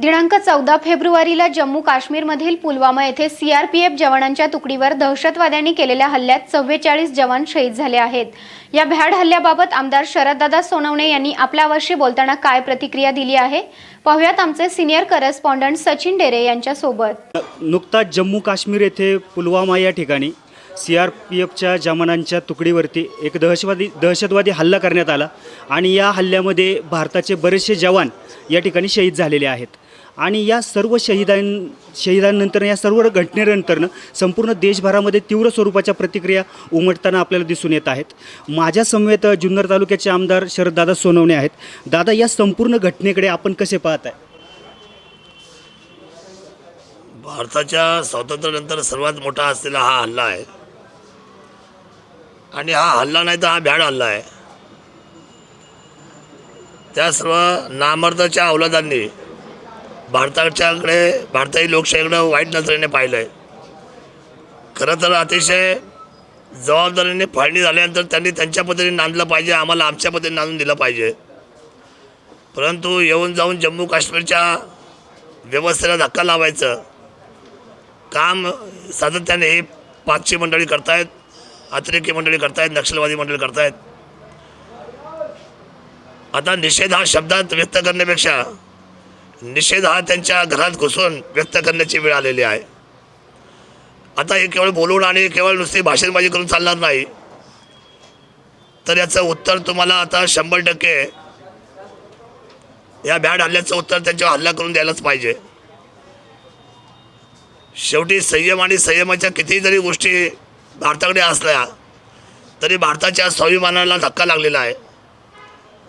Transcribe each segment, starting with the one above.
दिनांक चौदा फेब्रुवारीला जम्मू काश्मीरमधील पुलवामा येथे सीआरपीएफ जवानांच्या तुकडीवर दहशतवाद्यांनी केलेल्या हल्ल्यात चव्वेचाळीस जवान शहीद झाले आहेत. या भ्याड हल्ल्याबाबत आमदार शरददादा सोनवणे यांनी आपल्यावर्षी बोलताना काय प्रतिक्रिया दिली आहे? पाहुयात आमचे सिनियर करस्पॉन्डंट सचिन डेरे यांच्यासोबत. नुकताच जम्मू काश्मीर येथे पुलवामा या ठिकाणी सी आर पी एफच्या जवानांच्या तुकडीवरती एक दहशतवादी दहशतवादी हल्ला करण्यात आला आणि या हल्ल्यामध्ये भारताचे बरेचसे जवान या ठिकाणी शहीद झालेले आहेत. आणि या सर्व शहीदां शहीदांनंतर या सर्व घटनेनंतरनं संपूर्ण देशभरामध्ये तीव्र स्वरूपाच्या प्रतिक्रिया उमटताना आपल्याला दिसून येत आहेत. माझ्या समवेत जुन्नर तालुक्याचे आमदार शरददादा सोनवणे आहेत. दादा या संपूर्ण घटनेकडे आपण कसे पाहत आहे भारताच्या स्वातंत्र्यानंतर सर्वात मोठा असलेला हा हल्ला आहे. आणि हा हल्ला नाही तर हा भ्याड हल्ला आहे. त्या सर्व नामर्दाच्या अवलादांनी भारताच्याकडे भारताची लोकशाहीकडं वाईट नजरेने पाहिलं आहे खरं तर अतिशय जबाबदारीने फाळणी झाल्यानंतर त्यांनी त्यांच्या पद्धतीने नांदलं पाहिजे आम्हाला आमच्या पद्धतीने नांदून दिलं पाहिजे. परंतु येऊन जाऊन जम्मू काश्मीरच्या व्यवस्थेला धक्का लावायचं काम सातत्याने हे पाचची मंडळी करतायत अतिरेकी मंडळी करतायत नक्षलवादी मंडळी करतायत. आता निषेध हा शब्दात व्यक्त करण्यापेक्षा निषेध हा त्यांच्या घरात घुसून व्यक्त करण्याची वेळ आलेली आहे. आता हे केवळ बोलून आणि केवळ नुसती भाषणबाजी करून चालणार नाही. तर याचं उत्तर तुम्हाला आता शंभर टक्के या बॅड हल्ल्याचं उत्तर त्यांच्यावर हल्ला करून द्यायलाच पाहिजे. शेवटी संयम आणि संयमाच्या कितीही जरी गोष्टी भारताकडे असल्या तरी भारताच्या स्वाभिमानाला धक्का लागलेला आहे.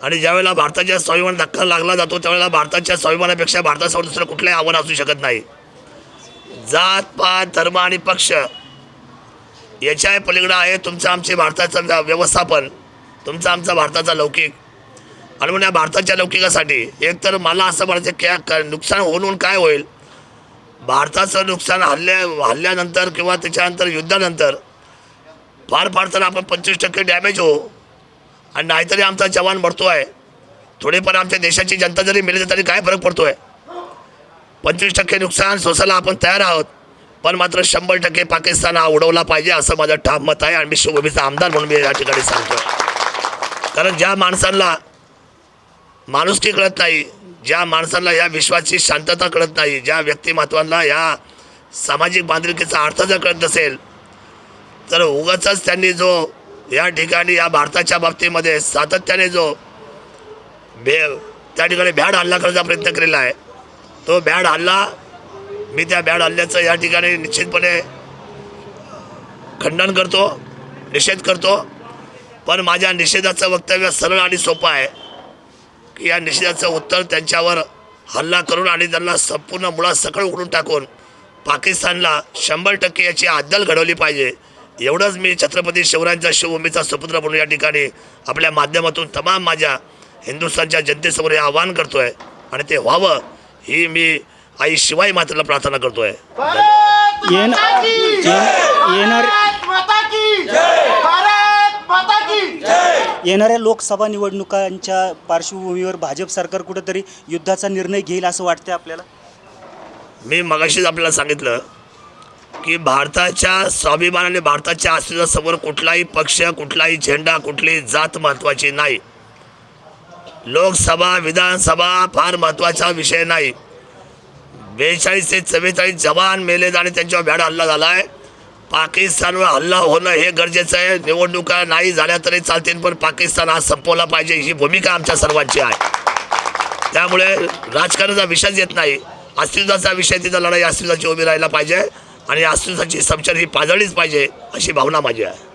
आणि ज्यावेळेला भारताच्या स्वाभिमान धक्का लागला जातो त्यावेळेला भारताच्या स्वाभिमानापेक्षा भारतासमोर दुसरं कुठलंही आव्हान असू शकत नाही. जात पात धर्म आणि पक्ष याच्या पलीकडं आहे. तुमचं आमचे भारताचं व्यवस्थापन तुमचं आमचा भारताचा लौकिक. आणि म्हणून या भारताच्या लौकिकासाठी एक तर मला असं म्हणायचं की या नुकसान होऊन होऊन काय होईल? भारताचं नुकसान हल्ल्या हल्ल्यानंतर किंवा त्याच्यानंतर युद्धानंतर फार फार तर आपण पंचवीस टक्के डॅमेज हो आणि नाहीतरी आमचा जवान मरतो आहे. थोडेफार आमच्या देशाची जनता जरी मिळली तरी काय फरक पडतो आहे पंचवीस टक्के नुकसान सोसायला आपण तयार आहोत. पण मात्र शंभर टक्के पाकिस्तान हा उडवला पाहिजे असं माझं ठाम मत आहे आणि मी शिवभूमीचा आमदार म्हणून मी या ठिकाणी सांगतो कारण ज्या माणसांना माणुसकी कळत नाही ज्या माणसांना या विश्वाची शांतता कळत नाही ज्या व्यक्तिमत्वांना या सामाजिक बांधिलकीचा अर्थ जर कळत नसेल तर उगाच त्यांनी जो या ठिकाणी या भारताच्या बाबतीमध्ये सातत्याने जो बे त्या ठिकाणी भ्याड हल्ला करण्याचा प्रयत्न केलेला आहे. तो बॅड हल्ला मी त्या बॅड हल्ल्याचं या ठिकाणी निश्चितपणे खंडन करतो निषेध करतो. पण माझ्या निषेधाचं वक्तव्य सरळ आणि सोपं आहे की या निषेधाचं उत्तर त्यांच्यावर हल्ला करून आणि त्यांना संपूर्ण मुळात सकळ उकडून टाकून पाकिस्तानला शंभर टक्के याची अद्दल घडवली पाहिजे. एवढंच मी छत्रपती शिवरायांच्या शिवभूमीचा सुपुत्र म्हणून या ठिकाणी आपल्या माध्यमातून तमाम माझ्या हिंदुस्थानच्या जनतेसमोर हे आवाहन करतो आहे आणि ते व्हावं ही मी आई शिवाई मातेला प्रार्थना करतो आहे येणार येणाऱ्या लोकसभा निवडणुकांच्या पार्श्वभूमीवर भाजप सरकार कुठंतरी युद्धाचा निर्णय घेईल असं वाटतंय आपल्याला? मी मगाशीच आपल्याला सांगितलं की भारताच्या स्वाभिमानाने भारताच्या अस्तित्वासमोर कुठलाही पक्ष कुठलाही झेंडा कुठलीही जात महत्त्वाची नाही. लोकसभा विधानसभा फार महत्त्वाचा विषय नाही. बेचाळीस ते चव्वेचाळीस जवान मेले आणि त्यांच्यावर भ्याड हल्ला झाला आहे पाकिस्तानवर हल्ला होणं हे गरजेचं आहे. निवडणुका नाही झाल्या तरी चालतील पण पाकिस्तान हा संपवला पाहिजे ही भूमिका आमच्या सर्वांची आहे. त्यामुळे राजकारणाचा विषयच येत नाही. अस्तित्वाचा विषय तिथं लढाई अस्तित्वाची उभी राहायला पाहिजे. आणि अस्तित्वाची समशर ही पाजळलीच पाहिजे अशी भावना माझी आहे.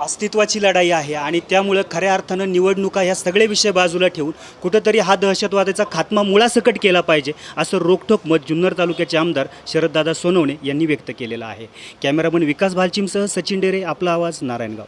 अस्तित्वाची लढाई आहे आणि त्यामुळं खऱ्या अर्थानं निवडणुका ह्या सगळे विषय बाजूला ठेवून कुठंतरी हा दहशतवादाचा खात्मा मुळासकट केला पाहिजे असं रोखठोक मत जुन्नर तालुक्याचे आमदार शरददादा सोनवणे यांनी व्यक्त केलेलं आहे. कॅमेरामन विकास भालचिमसह सचिन डेरे आपला आवाज नारायणगाव.